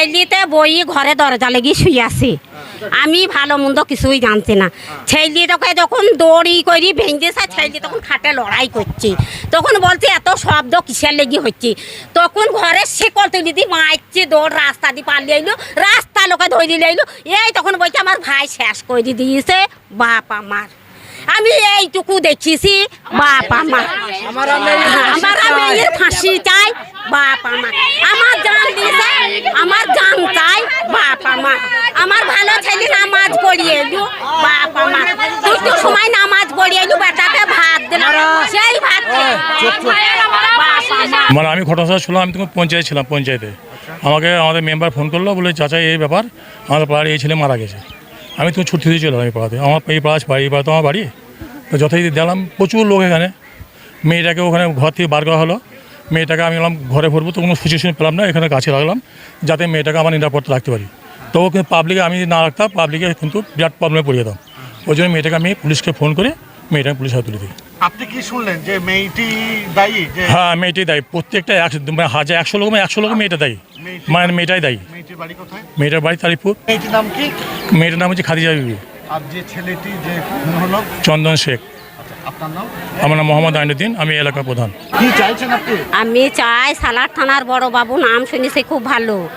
ছেলিতে বই ঘরে দরজা লেগে শুয়ে আছে। আমি ভালো মন্দ কিছুই জানছি না। ছেলিটাকে যখন দড়ি করি ভেঙেছে ছেলি তখন খাটে লড়াই করছে। তখন বলছে এত শব্দ কিসের লেগে হচ্ছে? তখন ঘরে শেকল তুলি দিয়ে মারছে দৌড় রাস্তা দিয়ে পালিয়ে এলো রাস্তা লোকে ধরে এলো এই তখন বলছে আমার ভাই শেষ করে দিয়েছে বাপ আমার। আমি এইটুকু দেখেছি বাপ আমার। আমার মেয়ের ফাঁসি চাই বাপ আমার। আমার জান দিয়েছে আমার জান চাই বাপ আমার আমার ভালো ছেলে নামাজ পড়িয়ে এলু বাপ আমার তুই তো সময় নামাজ পড়িয়ে এলু বেটাকে ভাত দিলাম সেই ভাত খেয়ে বাপ আমার মানে আমি ঘটনা শুনলাম আমি তখন পঞ্চায়েত ছিলাম পঞ্চায়েতে। আমাকে আমাদের মেম্বার ফোন করল বলে চাচা এই ব্যাপার আমাদের পাড়ার এই ছেলে মারা গেছে। আমি তখন ছুটি দিয়ে চলাম এই পাড়াতে। আমার এই পাড়া বাড়ি এই পাড়া তো আমার বাড়ি। তো যথারীতি দিলাম প্রচুর লোক এখানে। মেয়েটাকে ওখানে ঘর থেকে বার করা হলো। মেয়েটাকে আমি বললাম ঘরে ভরবো তো কোনো সিচুয়েশন পেলাম না এখানে কাছে রাখলাম যাতে মেয়েটাকে আমার নিরাপত্তা রাখতে পারি। তো কিন্তু পাবলিকে আমি যদি না রাখতাম পাবলিকে কিন্তু বিরাট প্রবলেমে পড়ে যেতাম। ওই জন্য মেয়েটাকে আমি পুলিশকে ফোন করে মেয়েটাকে পুলিশ হাতে তুলে দিই। আপনি কি শুনলেন যে মেয়েটি দায়ী? যে হ্যাঁ মেয়েটাই দায়ী। প্রত্যেকটা একশো মানে হাজার একশো লোক একশো লোক মেয়েটা দায়ী। মেয়েটি- মানে মেয়েটাই দায়ী। মেয়েটির বাড়ি কোথায়? মেয়েটার বাড়ি তারিপুর মেয়েটির নাম কি? মেয়েটার নাম হচ্ছে খাদিজা বিবি। আর যে ছেলেটি যে খুন হলো? চন্দন শেখ। আমার নাম মোহাম্মদ আইনুদ্দিন আমি এলাকার প্রধান। কি চাইছেন আপনি? আমি চাই সালার থানার বড় বাবু নাম শুনেছি খুব ভালো।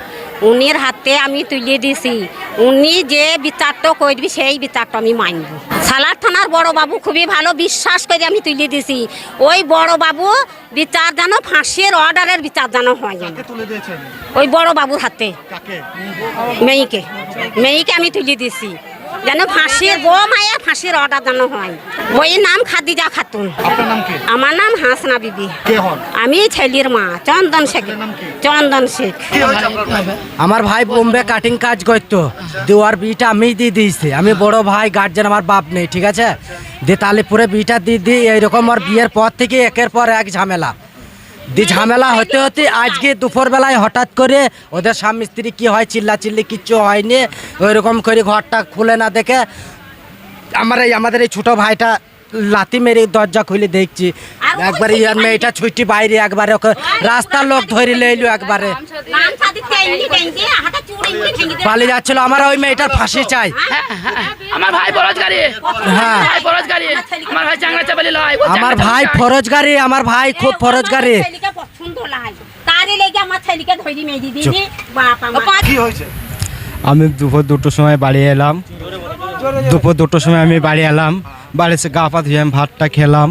উনির হাতে আমি তুলে দিছি। উনি যে বিচারটা করবি সেই বিচারটা আমি মানব। সালার থানার বড় বাবু খুবই ভালো বিশ্বাস করে আমি তুলে দিছি। ওই বড় বাবু বিচার যেন ফাঁসির অর্ডারের বিচার যেন হয় যেন ওই বড় বাবুর হাতে। মেয়েকে। মেয়েকে আমি তুলে দিছি। যেন ফাঁসির বউ মায়ের ফাঁসির অর্ডার যেন হয়। বইয়ের নাম খাদিজা খাতুন। আপনার নাম কি? আমার নাম হাসনা বিবি। আমি ছেলির মা চন্দন শেখ। চন্দন শেখ? আমার ভাই বোম্বে কাটিং কাজ করতো। দেওয়ার বিটা আমি দিয়ে দিয়েছি। আমি বড় ভাই গার্জেন আমার বাপ নেই ঠিক আছে? দিয়ে তাহলে তালিপুরে বিটা দিয়ে দিই এইরকম আর বিয়ের পর থেকে একের পর এক ঝামেলা। দি ঝামেলা হতে হতে আজকে দুপুরবেলায় হঠাৎ করে ওদের স্বামী স্ত্রী কী হয় চিল্লা চিল্লি কিচ্ছু হয়নি ওইরকম করে ঘরটা খুলে না দেখে আমার এই আমাদের এই ছোটো ভাইটা লাতি মেরে দরজা খুলে দেখছি। একবারে ইয়ার মেয়েটা ছুটি বাইরে একবারে ওকে রাস্তার লোক ধরে লইলো একবারে। পালিয়ে যাচ্ছিল আমার ওই মেয়েটার ফাঁসি চাই। আমার ভাই বরজগারি হ্যাঁ। ভাই বরজগারি আমার ভাই চাংলা চাপালি লয়। আমার ভাই ফরজগারি আমার ভাই খুব ফরজগারি। পছন্দ লেগে আমার ছেলেকে ধরি মেয়ে দিদি বাপ আমার। কি হয়েছে? আমি দুপুর দুটোর সময় বাড়ি এলাম। দুপুর দুটোর সময় আমি বাড়ি এলাম। বাড়ি এসে গা পা ধুয়ে আমি ভাতটা খেলাম।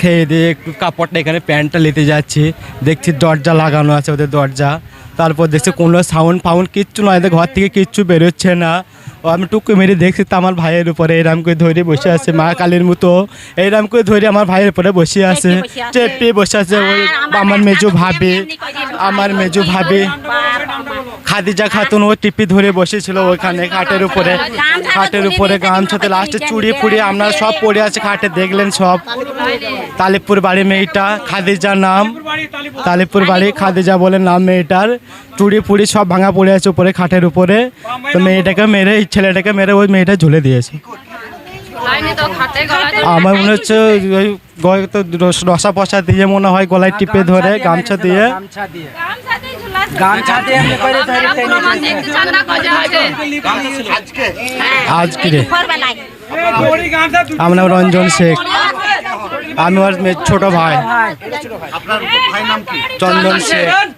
খেয়ে দিয়ে একটু কাপড়টা এখানে প্যান্টটা নিতে যাচ্ছি। দেখছি দরজা লাগানো আছে ওদের দরজা। তারপর দেখছি কোনো সাউন্ড ফাউন্ড কিচ্ছু নয় ঘর থেকে কিচ্ছু বেরোচ্ছে না। ও আমি টুকু মেরে দেখছি তো আমার ভাইয়ের উপরে এরাম করে ধরে বসে আছে মা কালীর মতো। এরাম করে ধরে আমার ভাইয়ের উপরে বসে আছে। চেপে বসে আছে। ওই আমার মেজু ভাবি আমার মেজু ভাবি। খাদিজা খাতুন ও টিপি ধরে বসেছিল ওখানে খাটের উপরে খাটের উপরে গামছাতে লাস্টে চুড়ি ফুড়ি আপনারা সব পড়ে আছে খাটে, দেখলেন সব। তালিপুর বাড়ি মেয়েটা, খাদিজা নাম। তালিপুর বাড়ি, খাদিজা বলে নাম মেয়েটার। চুড়ি ফুড়ি সব ভাঙা পড়ে আছে উপরে, খাটের উপরে। তো মেয়েটাকে মেরে ছেলেটাকে মেরে ওই মেয়েটা ঝুলে দিয়েছে। আমার মনে হচ্ছে ওই তো রসা পশা দিয়ে মনে হয় গলায় টিপে ধরে গামছা দিয়ে। আজকে? আমার নাম রঞ্জন শেখ। আমি ওর মেয়ে- ছোট ভাই। আপনার ভাই নাম কি? চন্দন শেখ।